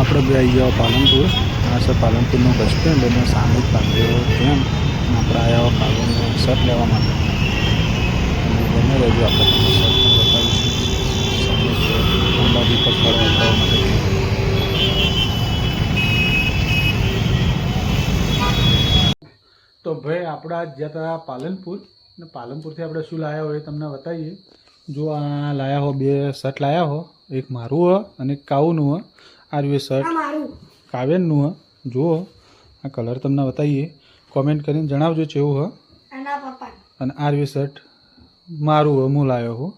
આપણે બે આવી ગયા પાલનપુર. આ છે પાલનપુરનો બસ સ્ટેન્ડ અને સામે જ પાર્ટીઓ ટ્રેન આપણે આવ્યા કાગળનો શર્ટ લેવા માટે. અને બંને રહેજો આપણે શર્ટ બતાવીશું. અંબાજી પર ફરવા માટે. તો ભાઈ, આપણે આજ ગયા હતા પાલનપુર અને પાલનપુરથી આપણે શું લાવ્યા હોય એ તમને બતાવીએ. જો આ લાયા હો, બે શર્ટ લાયા હો, એક મારું હ અને એક કાઉનું હ. આ રહ્યું એ શર્ટ કાવ્યનનું હ. જુઓ આ કલર તમને બતાવીએ. કોમેન્ટ કરીને જણાવજો કેવું હ. અને આરવી શર્ટ મારું હ હું લાવ્યો હું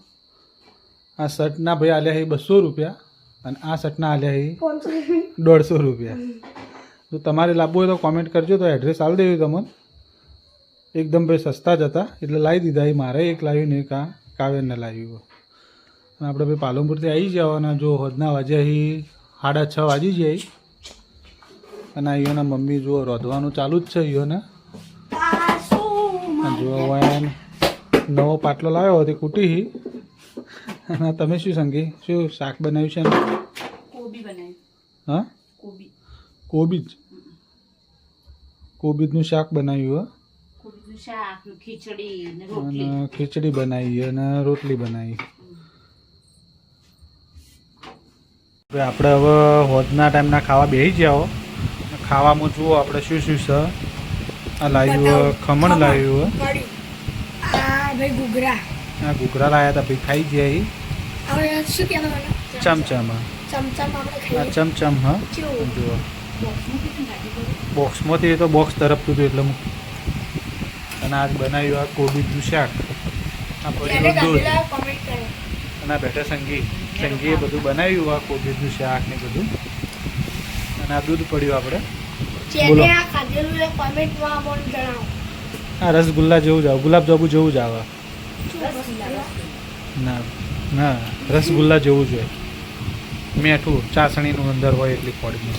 આ શર્ટના ભાઈ આલ્યા છે બસો રૂપિયા અને આ શર્ટના આલ્યા છે દોઢસો રૂપિયા. જો તમારે લાવવું હોય તો કોમેન્ટ કરજો તો એડ્રેસ આલી દેવું તમને. એકદમ ભાઈ સસ્તા જ હતા એટલે લાવી દીધા એ મારે એક લાવ્યું ને એક આ કાવ્યને લાવ્યું અને આપણે ભાઈ પાલનપુરથી આવી જવાના જો હોદના વાજે અહીં સાડા છ વાજી જાય. અને અહીંયાના મમ્મી જુઓ રોધવાનું ચાલુ જ છે અહીંયાને જુઓ નવો પાટલો લાવ્યો હતો કૂટી અને તમે શું સંગી? શું શાક બનાવ્યું છે ને હા? કોબીજ કોબીજનું શાક બનાવ્યું હો. અને ખીચડી બનાવી અને રોટલી બનાવી હવે આપણે હવે હોદના ટાઈમના ખાવા બેસી જાઓ ખાવામાં જુઓ આપણે શું શું છે. આ લાવ્યું ખમણ લાવ્યું. ભાઈ ઘૂઘરા. આ ઘૂઘરા લાવ્યા હતા ભાઈ ખાઈ ગયા. શું ચમચમ હા. ચમચમ હા જુઓ. બોક્સમાંથી તો બોક્સ તરફતું હતું એટલે હું અને આજ બનાવ્યું આ કોબીજનું શાક. આ પડ્યું દૂધ. અને આ બેઠા સંગી સંગીએ બધું બનાવ્યું આ કોબીજનું શાક ને બધું. અને આ દૂધ પડ્યું આપણે. બોલો. આ રસગુલ્લા જેવું જ આવે. ગુલાબજાંબુ જેવું જ આવે. ના ના રસગુલ્લા જેવું જ હોય. મીઠું ચાસણીનું અંદર હોય એટલી પડી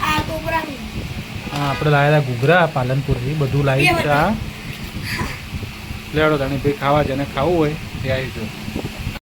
હા આપણે લાવેલા ઘૂઘરા પાલનપુરથી બધું લાવી ચા લેડો લેવડો તાણી ભાઈ ખાવા જેને ખાવું હોય એ આવી જાઓ